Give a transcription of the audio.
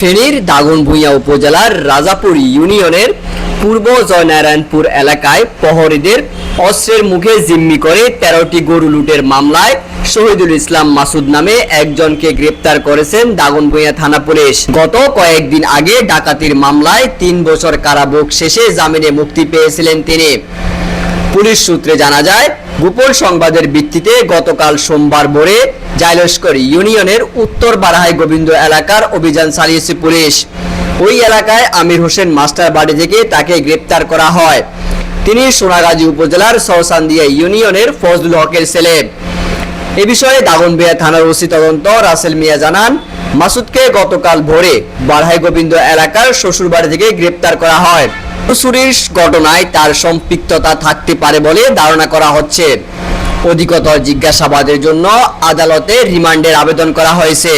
ফেনীর দাগনভূঞা উপজেলার রাজাপুর ইউনিয়নের পূর্ব জয়নারায়ণপুর এলাকায় প্রহরীদের অস্ত্রের মুখে জিম্মি করে তেরোটি গরু লুটের মামলায় শহীদুল ইসলাম মাসুদ নামে একজনকে গ্রেপ্তার করেছেন দাগনভূঞা থানা পুলিশ। গত কয়েকদিন আগে ডাকাতির মামলায় তিন বছর কারাভোগ শেষে জামিনে মুক্তি পেয়েছিলেন তিনি। পুলিশ সূত্রে জানা যায়, গোপন সংবাদের ভিত্তিতে গতকাল সোমবার ভোরে জাইলস্কর ইউনিয়নের উত্তর বারাহাই গোবিন্দ এলাকার অভিযান চালিয়েছে পুলিশ। ওই এলাকায় আমির হোসেন মাস্টার বাড়ি থেকে তাকে গ্রেপ্তার করা হয়। তিনি সোনাগাজী উপজেলার সহসান্দিয়া ইউনিয়নের ফজলুল হকের ছেলে। এ বিষয়ে দাগনবিয়া থানার ওসি তদন্ত রাসেল মিয়া জানান, মাসুদকে গতকাল ভোরে বারহাই গোবিন্দ এলাকার শ্বশুরবাড়ি থেকে গ্রেপ্তার করা হয়। চুরির ঘটনায় তার সম্পৃক্ততা থাকতে পারে বলে ধারণা করা হচ্ছে। অধিকতর জিজ্ঞাসাবাদের জন্য আদালতে রিমান্ডের আবেদন করা হয়েছে।